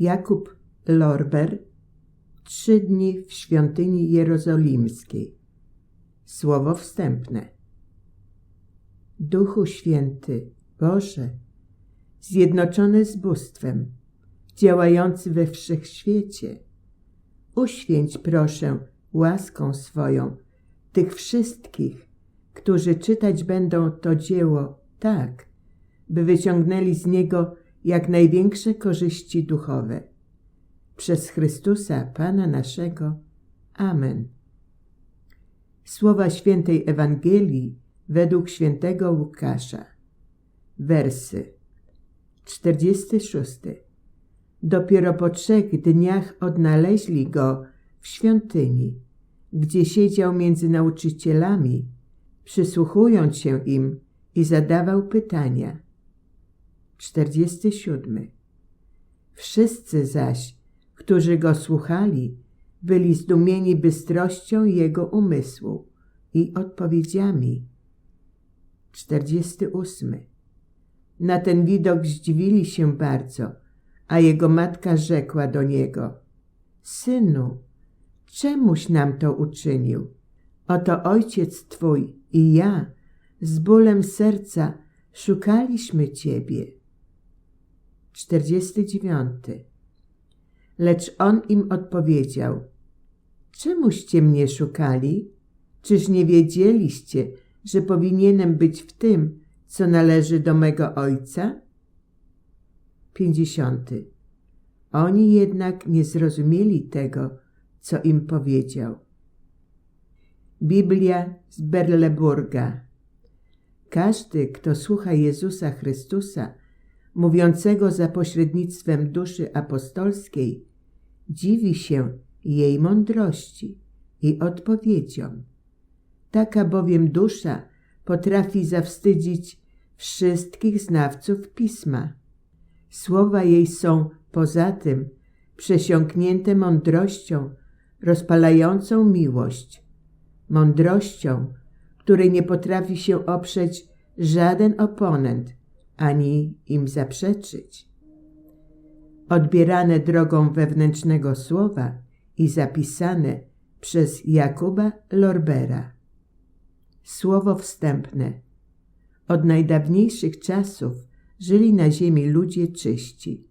Jakub Lorber Trzy dni w świątyni jerozolimskiej. Słowo wstępne. Duchu Święty, Boże, zjednoczony z bóstwem, działający we wszechświecie, uświęć proszę łaską swoją tych wszystkich, którzy czytać będą to dzieło tak, by wyciągnęli z niego jak największe korzyści duchowe. Przez Chrystusa, Pana naszego. Amen. Słowa świętej Ewangelii według świętego Łukasza. Wersy 46. Dopiero po trzech dniach odnaleźli go w świątyni, gdzie siedział między nauczycielami, przysłuchując się im i zadawał pytania. 47. Wszyscy zaś, którzy go słuchali, byli zdumieni bystrością jego umysłu i odpowiedziami. 48. Na ten widok zdziwili się bardzo, a jego matka rzekła do niego: Synu, czemuś nam to uczynił? Oto ojciec twój i ja z bólem serca szukaliśmy ciebie. 49. Lecz on im odpowiedział: Czemuście mnie szukali? Czyż nie wiedzieliście, że powinienem być w tym, co należy do mego ojca? 50. Oni jednak nie zrozumieli tego, co im powiedział. Biblia z Berleburga. Każdy, kto słucha Jezusa Chrystusa, mówiącego za pośrednictwem duszy apostolskiej, dziwi się jej mądrości i odpowiedziom. Taka bowiem dusza potrafi zawstydzić wszystkich znawców pisma. Słowa jej są poza tym przesiąknięte mądrością, rozpalającą miłość, mądrością, której nie potrafi się oprzeć żaden oponent, ani im zaprzeczyć. Odbierane drogą wewnętrznego słowa i zapisane przez Jakuba Lorbera. Słowo wstępne. Od najdawniejszych czasów żyli na ziemi ludzie czyści,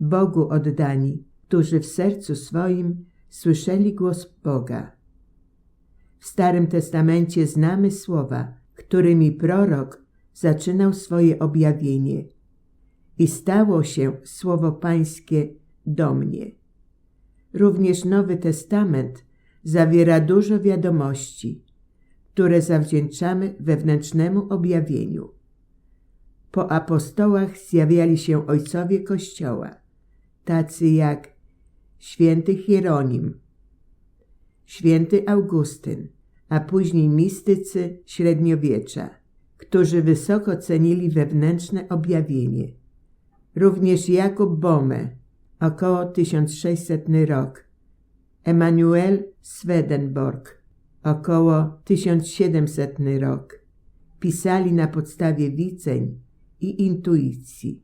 Bogu oddani, którzy w sercu swoim słyszeli głos Boga. W Starym Testamencie znamy słowa, którymi prorok zaczynał swoje objawienie. I stało się słowo Pańskie do mnie. Również Nowy Testament zawiera dużo wiadomości, które zawdzięczamy wewnętrznemu objawieniu. Po apostołach zjawiali się ojcowie Kościoła, tacy jak święty Hieronim, święty Augustyn, a później mistycy średniowiecza, którzy wysoko cenili wewnętrzne objawienie. Również Jakub Bome, około 1600 rok, Emanuel Swedenborg, około 1700 rok, pisali na podstawie widzeń i intuicji.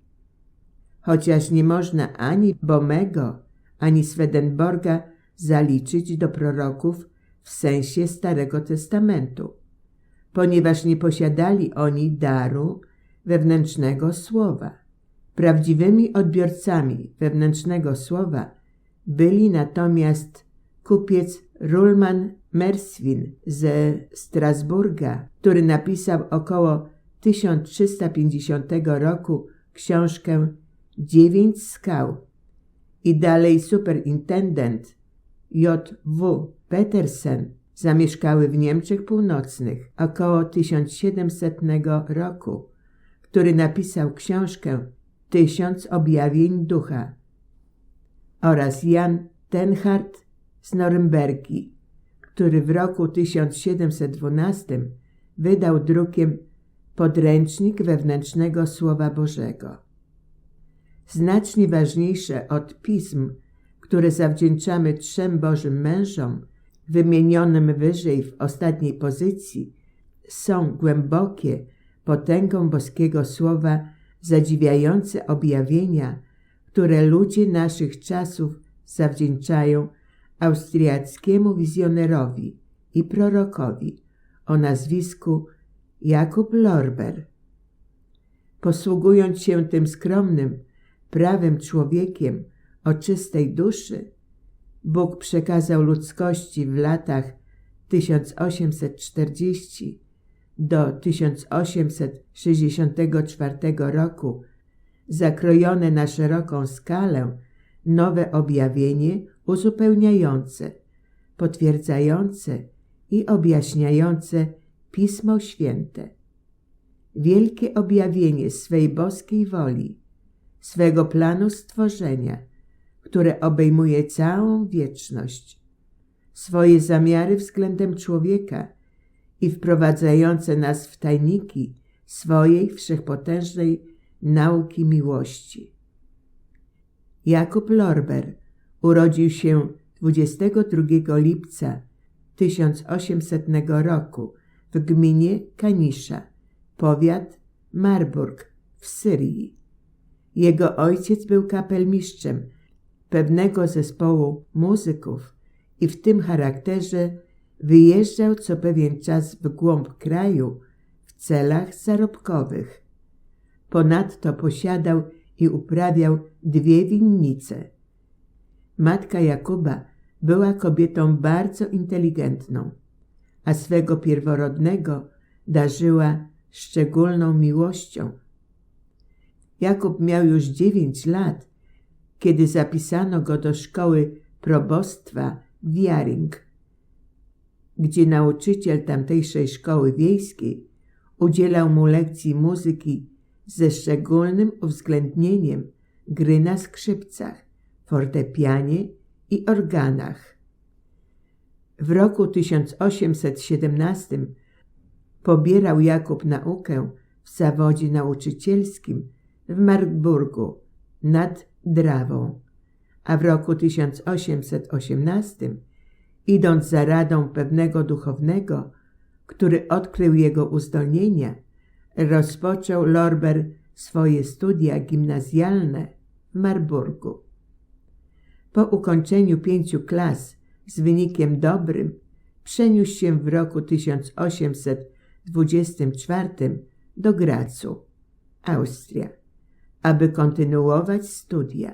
Chociaż nie można ani Bomego, ani Swedenborga zaliczyć do proroków w sensie Starego Testamentu, ponieważ nie posiadali oni daru wewnętrznego słowa. Prawdziwymi odbiorcami wewnętrznego słowa byli natomiast kupiec Rulman Merswin ze Strasburga, który napisał około 1350 roku książkę Dziewięć skał i dalej superintendent J.W. Petersen zamieszkały w Niemczech Północnych około 1700 roku, który napisał książkę Tysiąc objawień ducha oraz Jan Tenhart z Norymbergi, który w roku 1712 wydał drukiem podręcznik wewnętrznego Słowa Bożego. Znacznie ważniejsze od pism, które zawdzięczamy trzem Bożym mężom, wymienionym wyżej w ostatniej pozycji, są głębokie, potęgą boskiego słowa zadziwiające objawienia, które ludzie naszych czasów zawdzięczają austriackiemu wizjonerowi i prorokowi o nazwisku Jakub Lorber. Posługując się tym skromnym prawem człowiekiem o czystej duszy, Bóg przekazał ludzkości w latach 1840 do 1864 roku zakrojone na szeroką skalę nowe objawienie uzupełniające, potwierdzające i objaśniające Pismo Święte. Wielkie objawienie swej boskiej woli, swego planu stworzenia, które obejmuje całą wieczność, swoje zamiary względem człowieka i wprowadzające nas w tajniki swojej wszechpotężnej nauki miłości. Jakub Lorber urodził się 22 lipca 1800 roku w gminie Kanisza, powiat Marburg w Syrii. Jego ojciec był kapelmistrzem pewnego zespołu muzyków i w tym charakterze wyjeżdżał co pewien czas w głąb kraju w celach zarobkowych. Ponadto posiadał i uprawiał dwie winnice. Matka Jakuba była kobietą bardzo inteligentną, a swego pierworodnego darzyła szczególną miłością. Jakub miał już dziewięć lat, kiedy zapisano go do szkoły probostwa w Jaring, gdzie nauczyciel tamtejszej szkoły wiejskiej udzielał mu lekcji muzyki ze szczególnym uwzględnieniem gry na skrzypcach, fortepianie i organach. W roku 1817 pobierał Jakub naukę w zawodzie nauczycielskim w Marburgu nad Drawą, a w roku 1818, idąc za radą pewnego duchownego, który odkrył jego uzdolnienia, rozpoczął Lorber swoje studia gimnazjalne w Marburgu. Po ukończeniu pięciu klas z wynikiem dobrym przeniósł się w roku 1824 do Gracu, Austria, aby kontynuować studia.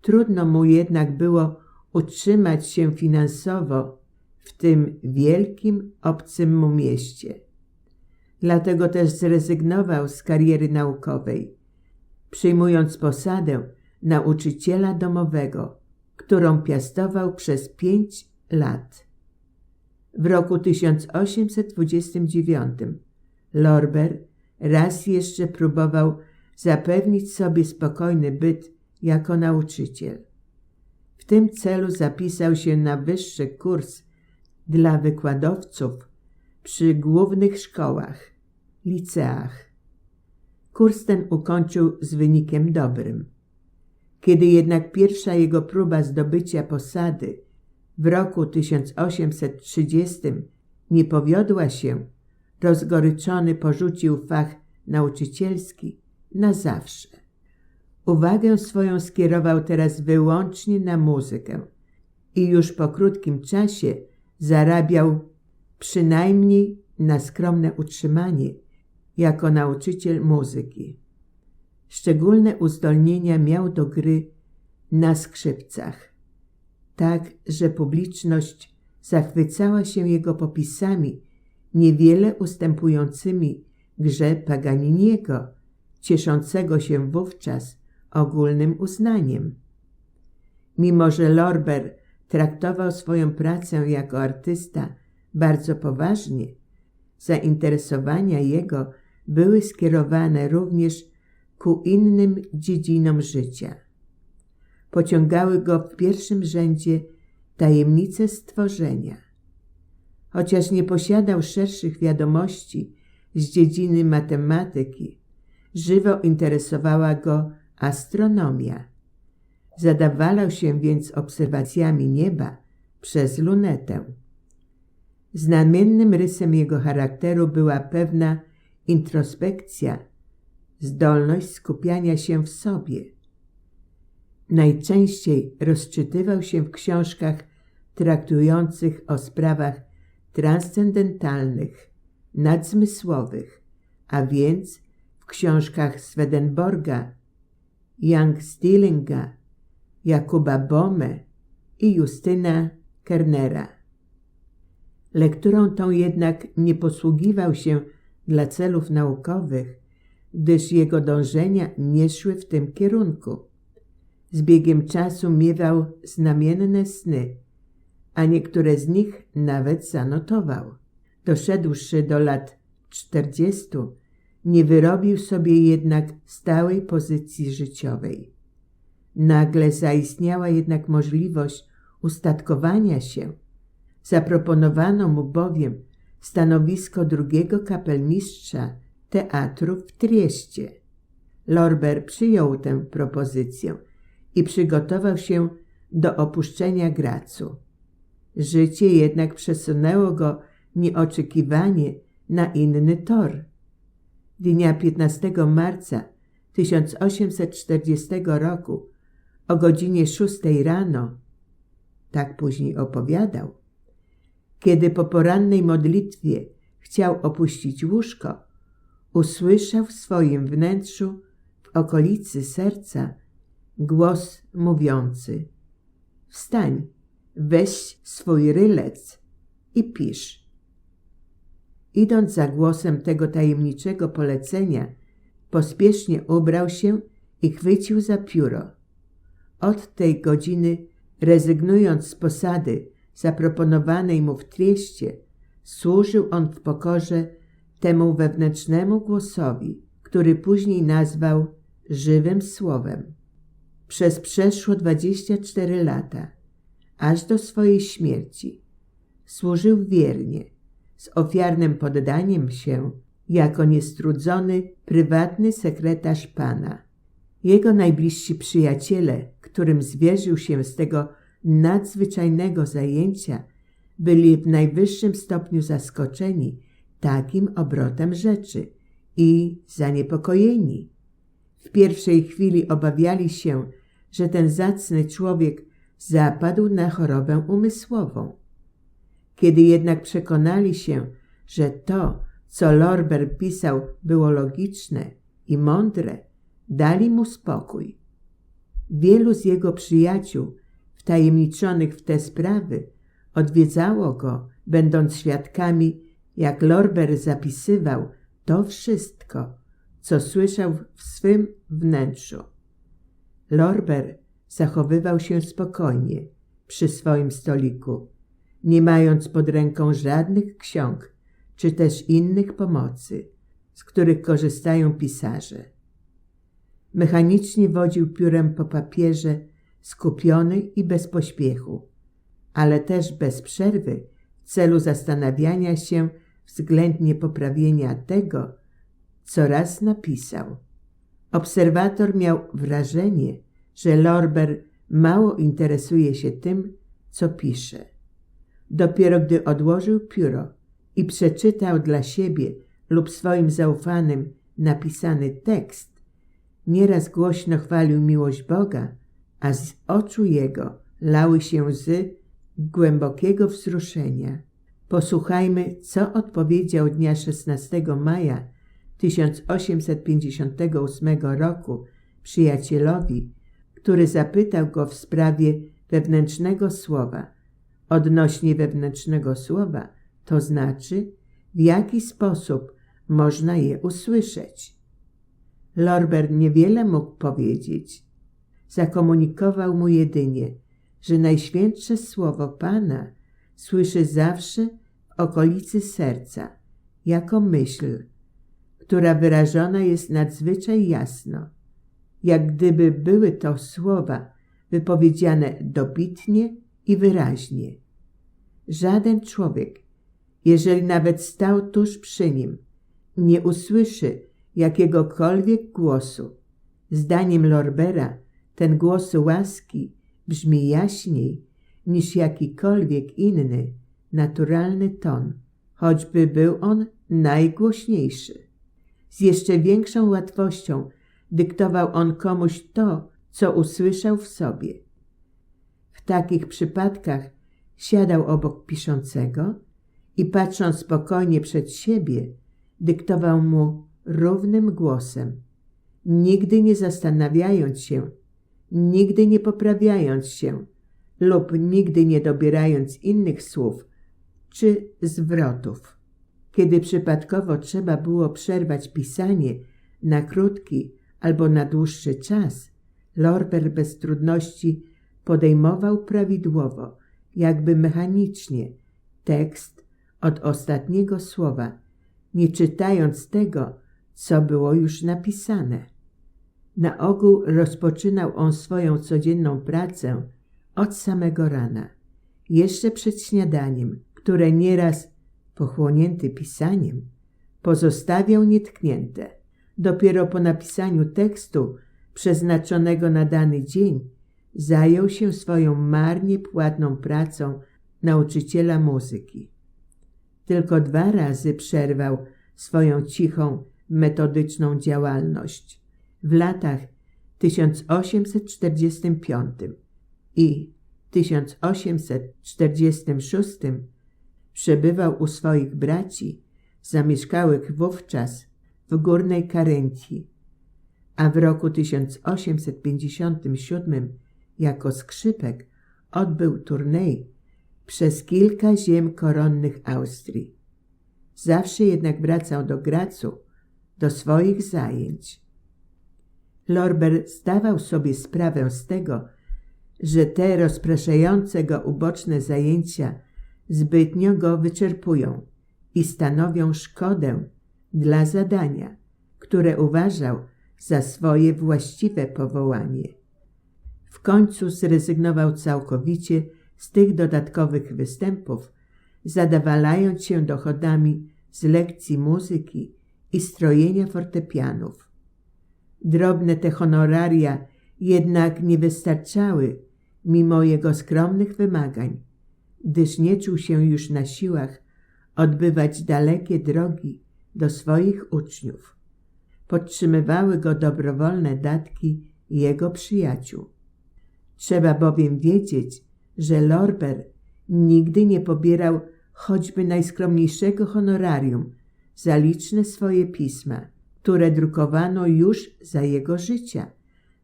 Trudno mu jednak było utrzymać się finansowo w tym wielkim, obcym mu mieście. Dlatego też zrezygnował z kariery naukowej, przyjmując posadę nauczyciela domowego, którą piastował przez pięć lat. W roku 1829 Lorber raz jeszcze próbował zapewnić sobie spokojny byt jako nauczyciel. W tym celu zapisał się na wyższy kurs dla wykładowców przy głównych szkołach, liceach. Kurs ten ukończył z wynikiem dobrym. Kiedy jednak pierwsza jego próba zdobycia posady w roku 1830 nie powiodła się, rozgoryczony porzucił fach nauczycielski na zawsze. Uwagę swoją skierował teraz wyłącznie na muzykę i już po krótkim czasie zarabiał przynajmniej na skromne utrzymanie jako nauczyciel muzyki. Szczególne uzdolnienia miał do gry na skrzypcach, tak że publiczność zachwycała się jego popisami, niewiele ustępującymi grze Paganiniego, cieszącego się wówczas ogólnym uznaniem. Mimo, że Lorber traktował swoją pracę jako artysta bardzo poważnie, zainteresowania jego były skierowane również ku innym dziedzinom życia. Pociągały go w pierwszym rzędzie tajemnice stworzenia. Chociaż nie posiadał szerszych wiadomości z dziedziny matematyki, żywo interesowała go astronomia. Zadawalał się więc obserwacjami nieba przez lunetę. Znamiennym rysem jego charakteru była pewna introspekcja zdolność skupiania się w sobie. Najczęściej rozczytywał się w książkach traktujących o sprawach transcendentalnych, nadzmysłowych, a więc w książkach Swedenborga, Young Stillinga, Jakuba Bome i Justyna Kernera. Lekturą tą jednak nie posługiwał się dla celów naukowych, gdyż jego dążenia nie szły w tym kierunku. Z biegiem czasu miewał znamienne sny, a niektóre z nich nawet zanotował. Doszedłszy do lat czterdziestu, nie wyrobił sobie jednak stałej pozycji życiowej. Nagle zaistniała jednak możliwość ustatkowania się. Zaproponowano mu bowiem stanowisko drugiego kapelmistrza teatru w Trieście. Lorber przyjął tę propozycję i przygotował się do opuszczenia Gracu. Życie jednak przesunęło go nieoczekiwanie na inny tor. Dnia 15 marca 1840 roku o godzinie 6 rano, tak później opowiadał, kiedy po porannej modlitwie chciał opuścić łóżko, usłyszał w swoim wnętrzu, w okolicy serca, głos mówiący: Wstań, weź swój rylec i pisz. Idąc za głosem tego tajemniczego polecenia, pospiesznie ubrał się i chwycił za pióro. Od tej godziny, rezygnując z posady zaproponowanej mu w trieście, służył on w pokorze temu wewnętrznemu głosowi, który później nazwał żywym słowem. Przez przeszło 24 lata, aż do swojej śmierci, służył wiernie, z ofiarnym poddaniem się, jako niestrudzony, prywatny sekretarz Pana. Jego najbliżsi przyjaciele, którym zwierzył się z tego nadzwyczajnego zajęcia, byli w najwyższym stopniu zaskoczeni takim obrotem rzeczy i zaniepokojeni. W pierwszej chwili obawiali się, że ten zacny człowiek zapadł na chorobę umysłową. Kiedy jednak przekonali się, że to, co Lorber pisał, było logiczne i mądre, dali mu spokój. Wielu z jego przyjaciół, wtajemniczonych w te sprawy, odwiedzało go, będąc świadkami, jak Lorber zapisywał to wszystko, co słyszał w swym wnętrzu. Lorber zachowywał się spokojnie przy swoim stoliku, nie mając pod ręką żadnych ksiąg czy też innych pomocy, z których korzystają pisarze. Mechanicznie wodził piórem po papierze, skupiony i bez pośpiechu, ale też bez przerwy w celu zastanawiania się względnie poprawienia tego, co raz napisał. Obserwator miał wrażenie, że Lorber mało interesuje się tym, co pisze. Dopiero gdy odłożył pióro i przeczytał dla siebie lub swoim zaufanym napisany tekst, nieraz głośno chwalił miłość Boga, a z oczu jego lały się łzy głębokiego wzruszenia. Posłuchajmy, co odpowiedział dnia 16 maja 1858 roku przyjacielowi, który zapytał go w sprawie wewnętrznego słowa. Odnośnie wewnętrznego słowa, to znaczy, w jaki sposób można je usłyszeć. Lorber niewiele mógł powiedzieć. Zakomunikował mu jedynie, że najświętsze słowo Pana słyszy zawsze w okolicy serca, jako myśl, która wyrażona jest nadzwyczaj jasno, jak gdyby były to słowa wypowiedziane dobitnie i wyraźnie. Żaden człowiek, jeżeli nawet stał tuż przy nim, nie usłyszy jakiegokolwiek głosu. Zdaniem Lorbera ten głos łaski brzmi jaśniej niż jakikolwiek inny, naturalny ton, choćby był on najgłośniejszy. Z jeszcze większą łatwością dyktował on komuś to, co usłyszał w sobie. W takich przypadkach siadał obok piszącego i patrząc spokojnie przed siebie, dyktował mu równym głosem, nigdy nie zastanawiając się, nigdy nie poprawiając się lub nigdy nie dobierając innych słów czy zwrotów. Kiedy przypadkowo trzeba było przerwać pisanie na krótki albo na dłuższy czas, Lorber bez trudności podejmował prawidłowo, jakby mechanicznie, tekst od ostatniego słowa, nie czytając tego, co było już napisane. Na ogół rozpoczynał on swoją codzienną pracę od samego rana, jeszcze przed śniadaniem, które nieraz, pochłonięty pisaniem, pozostawiał nietknięte. Dopiero po napisaniu tekstu przeznaczonego na dany dzień zajął się swoją marnie płatną pracą nauczyciela muzyki. Tylko dwa razy przerwał swoją cichą, metodyczną działalność. W latach 1845 i 1846 przebywał u swoich braci, zamieszkałych wówczas w Górnej Karenci, a w roku 1857 jako skrzypek odbył turniej przez kilka ziem koronnych Austrii. Zawsze jednak wracał do Gracu, do swoich zajęć. Lorber zdawał sobie sprawę z tego, że te rozpraszające go uboczne zajęcia zbytnio go wyczerpują i stanowią szkodę dla zadania, które uważał za swoje właściwe powołanie. W końcu zrezygnował całkowicie z tych dodatkowych występów, zadawalając się dochodami z lekcji muzyki i strojenia fortepianów. Drobne te honoraria jednak nie wystarczały mimo jego skromnych wymagań, gdyż nie czuł się już na siłach odbywać dalekie drogi do swoich uczniów. Podtrzymywały go dobrowolne datki jego przyjaciół. Trzeba bowiem wiedzieć, że Lorber nigdy nie pobierał choćby najskromniejszego honorarium za liczne swoje pisma, które drukowano już za jego życia,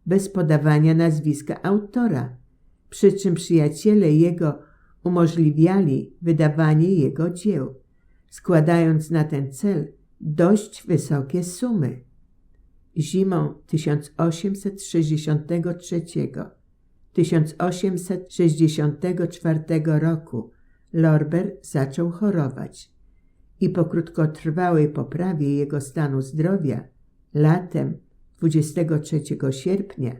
bez podawania nazwiska autora, przy czym przyjaciele jego umożliwiali wydawanie jego dzieł, składając na ten cel dość wysokie sumy. Zimą 1863 1864 roku Lorber zaczął chorować i po krótkotrwałej poprawie jego stanu zdrowia latem 23 sierpnia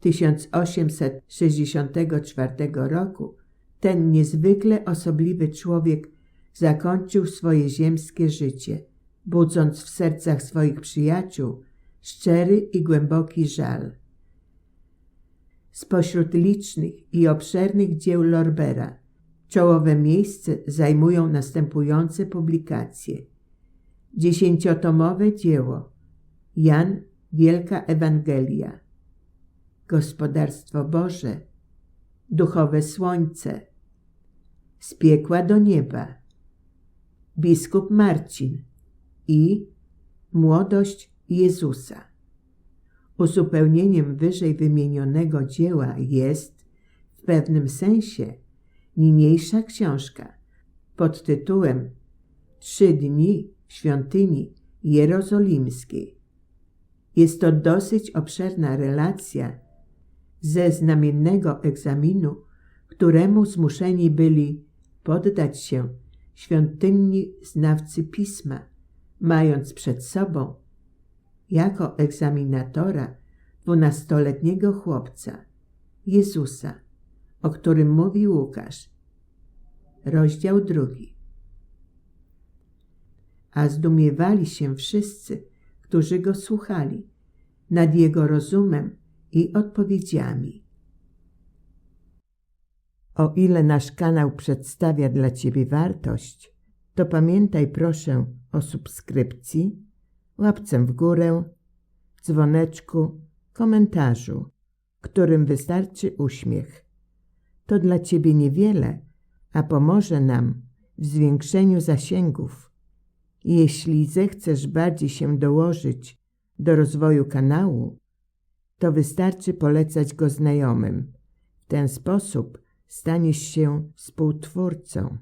1864 roku ten niezwykle osobliwy człowiek zakończył swoje ziemskie życie, budząc w sercach swoich przyjaciół szczery i głęboki żal. Spośród licznych i obszernych dzieł Lorbera czołowe miejsce zajmują następujące publikacje. Dziesięciotomowe dzieło Jan Wielka Ewangelia. Gospodarstwo Boże. Duchowe Słońce. Z piekła do nieba. Biskup Marcin i Młodość Jezusa. Uzupełnieniem wyżej wymienionego dzieła jest w pewnym sensie niniejsza książka pod tytułem Trzy dni w świątyni jerozolimskiej. Jest to dosyć obszerna relacja ze znamiennego egzaminu, któremu zmuszeni byli poddać się świątynni znawcy pisma, mając przed sobą jako egzaminatora dwunastoletniego chłopca, Jezusa, o którym mówi Łukasz. Rozdział drugi. A zdumiewali się wszyscy, którzy go słuchali, nad jego rozumem i odpowiedziami. O ile nasz kanał przedstawia dla Ciebie wartość, to pamiętaj proszę o subskrypcji, łapcem w górę, dzwoneczku, komentarzu, którym wystarczy uśmiech. To dla Ciebie niewiele, a pomoże nam w zwiększeniu zasięgów. Jeśli zechcesz bardziej się dołożyć do rozwoju kanału, to wystarczy polecać go znajomym. W ten sposób staniesz się współtwórcą.